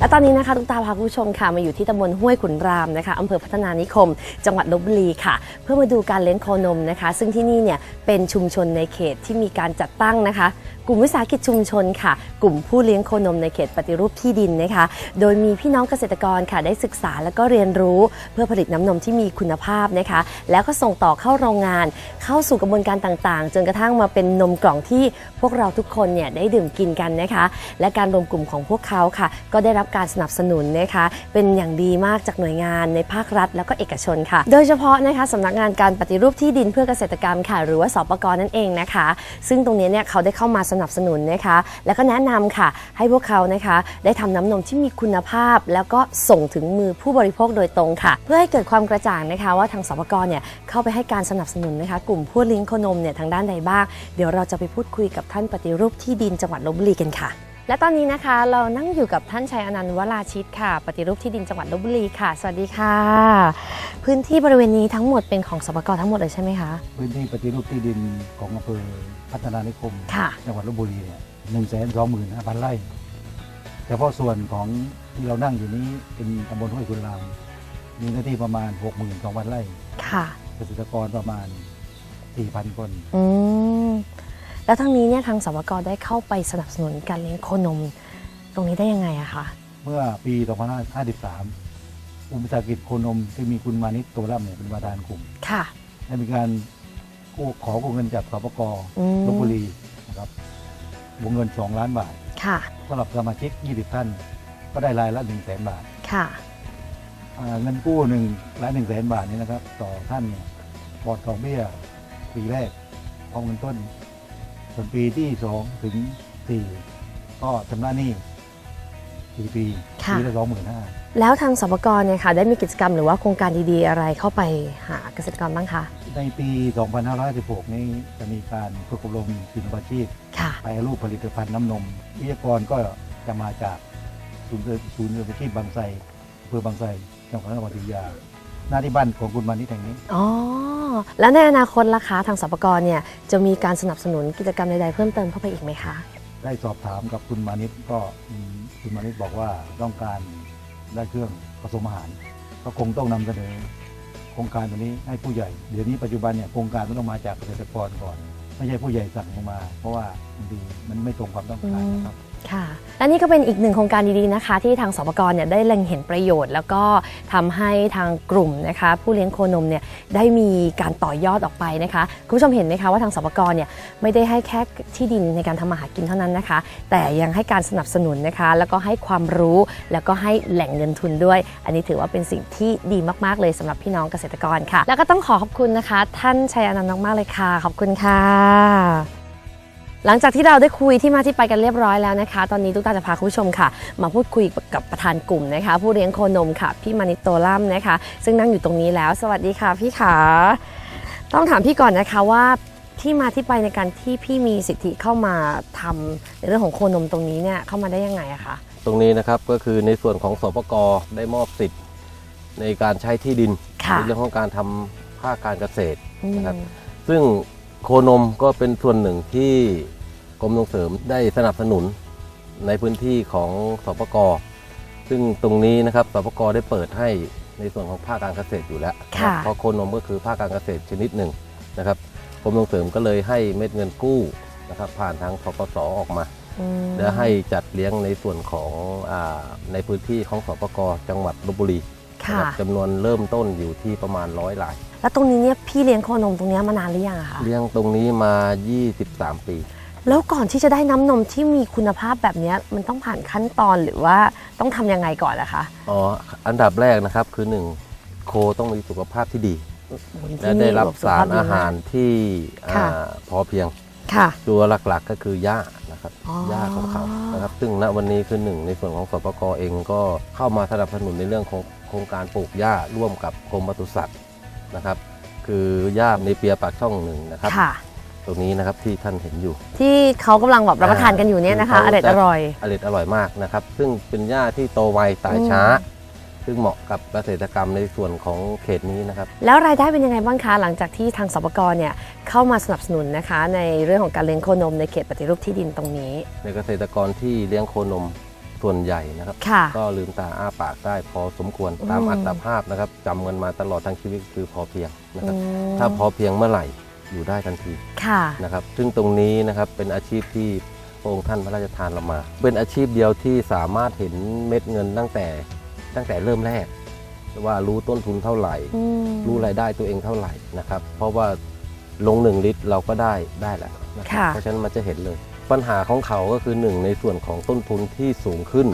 และตอนนี้นะคะทุกตาพาคุณผู้ชมค่ะมาอยู่ที่ตำบลห้วยขุนรามนะคะอำเภอพัฒนานิคม จังหวัดลบบุรีค่ะ เพื่อมาดูการเลี้ยงโคนมนะคะ ซึ่งที่นี่เนี่ยเป็นชุมชนในเขตที่มีการจัดตั้งนะคะ ลุ่มวิสาหกิจชุมชนค่ะ กลุ่มผู้เลี้ยงโคนมในเขตปฏิรูปที่ดินนะคะ โดยมีพี่น้องเกษตรกรค่ะ ได้ศึกษาแล้วก็เรียนรู้ เพื่อผลิตน้ำนมที่มีคุณภาพนะคะ แล้วก็ส่งต่อเข้าโรงงาน เข้าสู่กระบวนการต่างๆ จนกระทั่งมาเป็นนมกล่องที่พวกเราทุกคนเนี่ยได้ดื่มกินกันนะคะ และการรวมกลุ่มของพวกเขาค่ะ ก็ได้รับการสนับสนุนนะคะ เป็นอย่างดีมากจากหน่วยงานในภาครัฐ แล้วก็เอกชนค่ะ โดยเฉพาะนะคะสำนักงานการปฏิรูปที่ดินเพื่อเกษตรกรรมค่ะ หรือว่าสปกนั่นเองนะคะ ซึ่งตรงนี้เนี่ยเขาได้เข้ามาสนับสนุนนะคะ แล้วก็แนะนำค่ะ ให้พวกเขานะคะ ได้ทำน้ำนมที่มีคุณภาพ แล้วก็ส่งถึงมือผู้บริโภคโดยตรงค่ะ เพื่อให้เกิดความกระจ่างนะคะ ว่าทางสปกรเนี่ยเข้าไปให้การสนับสนุนนะคะ กลุ่มผู้เลี้ยงโคนมเนี่ยทางด้านใดบ้าง เดี๋ยวเราจะไปพูดคุยกับท่านปฏิรูปที่ดินจังหวัดลบบุรีกันค่ะ และตอนนี้นะคะเรานั่งอยู่กับท่านชัยอนันต์วราชิตค่ะ ปฏิรูปที่ดินจังหวัดลบบุรีค่ะ สวัสดีค่ะ พื้นที่บริเวณนี้ทั้งหมดเป็นของสปกทั้งหมดเลยใช่ไหมคะ พื้นที่ปฏิรูปที่ดินของอำเภอพัฒนานิคม ค่ะ จังหวัดลบบุรีเนี่ยหนึ่งแสนสองหมื่นห้าพันไร่เฉพาะส่วนของที่เรานั่งอยู่นี้เป็นตำบลห้วยคุณรามมีเนื้อที่ประมาณ 6 2 0 0 0ไร่ ค่ะ เกษตรกรประมาณ 4,000 คน อืม แล้วทั้งนี้เนี่ยทางสปกได้เข้าไปสนับสนุนการเลี้ยงโคนม ตรงนี้ได้ยังไงอะคะเมื่อปี 2553 อุปสาหกิจโคนมที่มีคุณมานิตโตร่ำเนี่ยเป็นประธานกลุ่มค่ะได้มีการกู้ขอกู้เงินจากสปกอืมลบบุรีนะครับวงเงิน 2 ล้านบาทค่ะสำหรับสมาชิก 20 ท่าน ก็ได้รายละ1 0 0 0 0แสนบาทค่ะอ่าเงินกู้หนึ่งล้านหนึ่งแสนบาทนี้นะครับ ต่อท่านเนี่ยปลอดดอกเบี้ยปีแรกพร้อมเงินต้น ส่วนปีที่สองถึงสี่ก็ชำระหนี้สี่ปีค่ะ ปีละสองหมื่นห้าแล้วทางสปกเนี่ยค่ะ ได้มีกิจกรรมหรือว่าโครงการดีๆอะไรเข้าไปหาเกษตรกรบ้างคะในปี 2516 นี้จะมีการฝึกอบรมศิลปาชีพค่ะ แปรรูปผลิตภัณฑ์น้ำนมวิทยากรก็จะมาจากศูนย์ศูนย์ศิลปาชีพบางไทรอำเภอบางไทรจังหวัดนครศรีอยุธยาหน้าที่บ้านของคุณมานิดแห่งนี้ อ๋อ แล้วในอนาคตล่ะคะทางสปกเนี่ยจะมีการสนับสนุนกิจกรรมใดๆเพิ่มเติมเข้าไปอีกไหมคะ ได้สอบถามกับคุณมานิตก็อืมคุณมานิตบอกว่าต้องการได้เครื่องผสมอาหาร ก็คงต้องนำเสนอโครงการตัวนี้ให้ผู้ใหญ่ เดี๋ยวนี้ปัจจุบันเนี่ยโครงการมันต้องมาจากเกษตรกรก่อน ไม่ใช่ผู้ใหญ่สั่งลงมา เพราะว่าบางทีมันไม่ตรงความต้องการนะครับ ค่ะและนี่ก็เป็นอีกหนึ่งโครงการดีๆนะคะ ที่ทางสปกรเนี่ยได้เล็งเห็นประโยชน์ แล้วก็ทำให้ทางกลุ่มนะคะ ผู้เลี้ยงโคนมเนี่ยได้มีการต่อยอดออกไปนะคะคุณผู้ชมเห็นไหมคะว่าทางสปกรเนี่ยไม่ได้ให้แค่ที่ดินในการทำมาหากินเท่านั้นนะคะ แต่ยังให้การสนับสนุนนะคะ แล้วก็ให้ความรู้แล้วก็ให้แหล่งเงินทุนด้วย อันนี้ถือว่าเป็นสิ่งที่ดีมากๆเลยสำหรับพี่น้องเกษตรกรค่ะ แล้วก็ต้องขอขอบคุณนะคะ ท่านชัยอนันต์มากๆเลยค่ะ ขอบคุณค่ะ หลังจากที่เราได้คุยที่มาที่ไปกันเรียบร้อยแล้วนะคะ ตอนนี้ตุ๊กตาจะพาคุณผู้ชมค่ะ มาพูดคุยกับประธานกลุ่มนะคะ ผู้เลี้ยงโคนมค่ะ พี่มานิโตลัมนะคะ ซึ่งนั่งอยู่ตรงนี้แล้ว สวัสดีค่ะพี่ขาต้องถามพี่ก่อนนะคะว่าที่มาที่ไปในการที่พี่มีสิทธิเข้ามาทำในเรื่องของโคนมตรงนี้เนี่ยเข้ามาได้ยังไงอะคะตรงนี้นะครับก็คือในส่วนของสปกได้มอบสิทธิ์ในการใช้ที่ดินค่ะในเรื่องของการทำภาคการเกษตร อืม นะครับ ซึ่ง โคนมก็เป็นส่วนหนึ่งที่กรมส่งเสริมได้สนับสนุนในพื้นที่ของสปกซึ่งตรงนี้นะครับสปกได้เปิดให้ในส่วนของภาคการเกษตรอยู่แล้วค่ะเพราะโคนมก็คือภาคการเกษตรชนิดหนึ่งนะครับกรมส่งเสริมก็เลยให้เม็ดเงินกู้นะครับผ่านทางทกสออกมา อืมและให้จัดเลี้ยงในส่วนของอาในพื้นที่ของสปกจังหวัดลบบุรีค่ะนะครับจำนวนเริ่มต้นอยู่ที่ประมาณร้อยราย แล้วตรงนี้เนี่ยพี่เลี้ยงโคนมตรงเนี้ยมานานหรือยังอะคะ เลี้ยงตรงนี้มา 23 ปี แล้วก่อนที่จะได้น้ำนมที่มีคุณภาพแบบเนี้ยมันต้องผ่านขั้นตอนหรือว่าต้องทำยังไงก่อนนะคะ อ๋อ อันดับแรกนะครับคือ 1 โคต้องมีสุขภาพที่ดี และได้รับสารอาหารที่อ่าค่ะพอเพียง ค่ะ ตัวหลักๆก็คือหญ้านะครับอ๋อ หญ้าของเขานะครับ ซึ่งณวันนี้คือหนึ่งในส่วนของสปกเองก็เข้ามาสนับสนุนในเรื่องของโครงการปลูกหญ้าร่วมกับกรมปศุสัตว์ นะครับ คือหญ้าในเปียปากช่องหนึ่งนะครับค่ะ ตรงนี้นะครับที่ท่านเห็นอยู่ ที่เขากำลังแบบรับประทานกันอยู่เนี่ยนะคะอ่าอร่อยอร่อย อร่อยอร่อยมากนะครับ ซึ่งเป็นหญ้าที่โตไวตายช้า ซึ่งเหมาะกับเกษตรกรรมในส่วนของเขตนี้นะครับ แล้วรายได้เป็นยังไงบ้างคะ หลังจากที่ทางสปกรเนี่ยเข้ามาสนับสนุนนะคะ ในเรื่องของการเลี้ยงโคนมในเขตปฏิรูปที่ดินตรงนี้ ในเกษตรกรที่เลี้ยงโคนม ส่วนใหญ่นะครับ ค่ะ ก็ลืมตาอ้าปากได้พอสมควรอืมตามอัตภาพนะครับจำกันมาตลอดทั้งชีวิตคือพอเพียงนะครับ อืมถ้าพอเพียงเมื่อไหร่อยู่ได้ทันที ค่ะ นะครับซึ่งตรงนี้นะครับเป็นอาชีพที่พระองค์ท่านพระราชทานเรามา เป็นอาชีพเดียวที่สามารถเห็นเม็ดเงินตั้งแต่ตั้งแต่เริ่มแรก ว่ารู้ต้นทุนเท่าไหร่ อืมรู้รายได้ตัวเองเท่าไหร่นะครับ เพราะว่าลง1ลิตรเราก็ได้ได้แหละนะครับค่ะ เพราะฉะนั้นมันจะเห็นเลย ปัญหาของเขาก็คือหนึ่งในส่วนของต้นทุนที่สูงขึ้น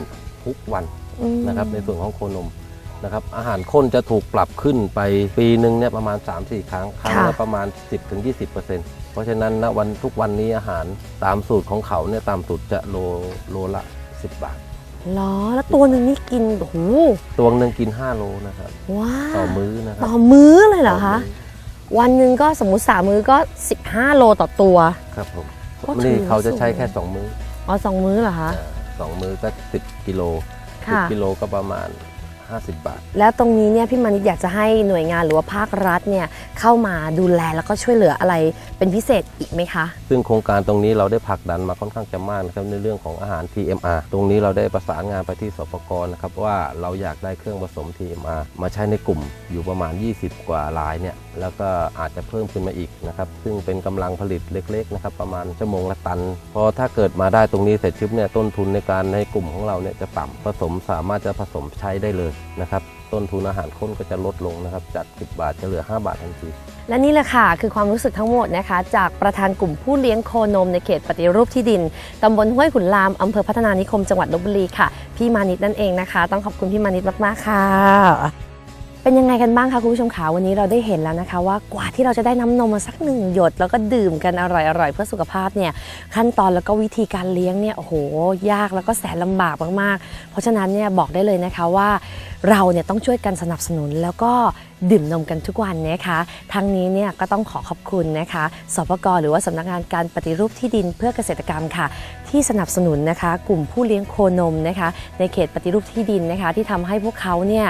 ทุกวันอืมนะครับในส่วนของโคนมนะครับอาหารข้นจะถูกปรับขึ้นไปปีหนึ่งเนี่ยประมาณ 3-4 ครั้งครั้งละประมาณ 10-20%เพราะฉะนั้นณวันทุกวันนี้อาหารตามสูตรของเขาเนี่ยตามสูตรจะโลโลละ 10 บาทเหรอแล้วตัวหนึ่งนี่กินโอ้โหตัวหนึ่งกิน 5 โลนะครับว้าต่อวมื้อนะครัต่อมื้อเลยเหรอต่คะมื้อวันหนึ่งก็สมมุติสามมื้อก็ 15 โลต่อตัวครับผม ก็ถือว่านี่เขาจะใช้สูงแค่ 2 มื้ออ๋อสองมื้อเหรอคะ อ่าสองมื้อก็ 10 กิโลค่ะ10กิโลก็ประมาณ 50 บาท แล้วตรงนี้เนี่ยพี่มานิดอยากจะให้หน่วยงานหรือว่าภาครัฐเนี่ยเข้ามาดูแลแล้วก็ช่วยเหลืออะไรเป็นพิเศษอีกไหมคะ ซึ่งโครงการตรงนี้เราได้ผลักดันมาค่อนข้างจะมากนะครับในเรื่องของอาหาร TMR ตรงนี้เราได้ประสานงานไปที่สปกนะครับว่าเราอยากได้เครื่องผสม TMR มาใช้ในกลุ่มอยู่ประมาณ 20 กว่ารายเนี่ยแล้วก็อาจจะเพิ่มขึ้นมาอีกนะครับซึ่งเป็นกำลังผลิตเล็กๆนะครับประมาณชั่วโมงละตัน พอถ้าเกิดมาได้ตรงนี้เสร็จชิบเนี่ยต้นทุนในการในกลุ่มของเราเนี่ยจะต่ำผสมสามารถจะผสมใช้ได้เลยนะครับต้นทุนอาหารข้นก็จะลดลงนะครับจาก 10 บาทจะเหลือ 5 บาททันที และนี่แหละค่ะคือความรู้สึกทั้งหมดนะคะ จากประธานกลุ่มผู้เลี้ยงโคนมในเขตปฏิรูปที่ดินตำบลห้วยขุนลามอำเภอพัฒนานิคมจังหวัดลบบุรีค่ะ พี่มานิดนั่นเองนะคะ ต้องขอบคุณพี่มานิดมากๆค่ะ เป็นยังไงกันบ้างคะคุณผู้ชมขาวันนี้เราได้เห็นแล้วนะคะว่ากว่าที่เราจะได้น้ำนมมาสักหนึ่งหยด แล้วก็ดื่มกันอร่อยๆเพื่อสุขภาพเนี่ยขั้นตอนแล้วก็วิธีการเลี้ยงเนี่ยโอ้โหยากแล้วก็แสนลำบากมากๆ เพราะฉะนั้นเนี่ยบอกได้เลยนะคะว่าเราเนี่ยต้องช่วยกันสนับสนุนแล้วก็ดื่มนมกันทุกวันนะคะ ทั้งนี้เนี่ยก็ต้องขอขอบคุณนะคะสปกหรือว่าสำนักงานการปฏิรูปที่ดินเพื่อเกษตรกรรมค่ะ ที่สนับสนุนนะคะ กลุ่มผู้เลี้ยงโคนมนะคะ ในเขตปฏิรูปที่ดินนะคะ ที่ทำให้พวกเขาเนี่ย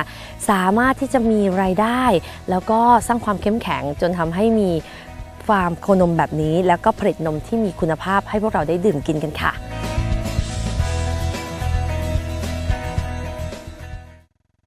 สามารถที่จะมีรายได้ แล้วก็สร้างความเข้มแข็งจนทำให้มีฟาร์มโคนมแบบนี้ แล้วก็ผลิตนมที่มีคุณภาพให้พวกเราได้ดื่มกินกันค่ะ